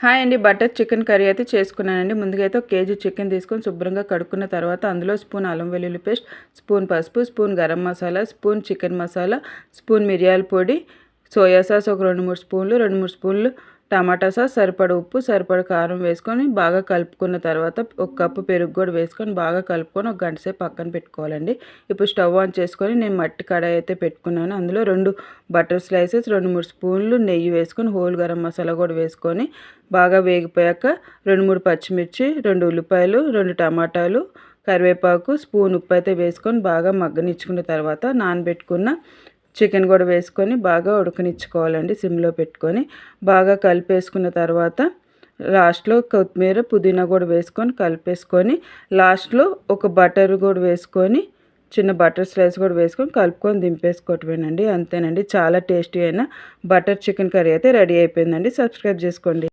Hi అండి butter chicken curry అయితే చేసుకున్నానండి. ముందుగా అయితే ఒక కేజీ చికెన్ తీసుకొని శుభ్రంగా కడుక్కున్న తర్వాత అందులో స్పూన్ అల్లం వెల్లుల్లి పేస్ట్ స్పూన్ పసుపు spoon garam masala spoon chicken masala spoon మిరియాల పొడి సోయా సాస్ ఒక రెండు మూడు స్పూన్లు రెండు మూడు స్పూన్లు టమాటా సాస్ సరిపడ ఉప్పు సరిపడ కారం వేసుకొని బాగా కలుపుకున్న తర్వాత ఒక కప్పు పెరుగు కూడా వేసుకొని బాగా కలుపుకొని ఒక గంట సేపు పక్కన పెట్టుకోవాలండి. ఇప్పుడు స్టవ్ ఆన్ చేసుకొని నేను మట్టి కడాయి అయితే పెట్టుకున్నాను. అందులో రెండు బటర్ స్లైసెస్ రెండు మూడు స్పూన్లు నెయ్యి వేసుకొని హోల్ గరం మసాలా కూడా వేసుకొని బాగా వేగిపోయాక రెండు మూడు పచ్చిమిర్చి రెండు ఉల్లిపాయలు రెండు టమాటాలు కరివేపాకు స్పూన్ ఉప్పు అయితే వేసుకొని బాగా మగ్గనిచ్చుకున్న తర్వాత నానబెట్టుకున్న చికెన్ కూడా వేసుకొని బాగా ఉడకనిచ్చుకోవాలండి సిమ్లో పెట్టుకొని. బాగా కలిపేసుకున్న తర్వాత లాస్ట్లో కొత్తిమీర పుదీనా కూడా వేసుకొని కలిపేసుకొని లాస్ట్లో ఒక బటర్ కూడా వేసుకొని చిన్న బటర్ స్లైస్ కూడా వేసుకొని కలుపుకొని దింపేసుకోవటమేనండి అంతేనండి. చాలా టేస్టీ అయిన బటర్ చికెన్ కర్రీ అయితే రెడీ అయిపోయిందండి. సబ్స్క్రైబ్ చేసుకోండి.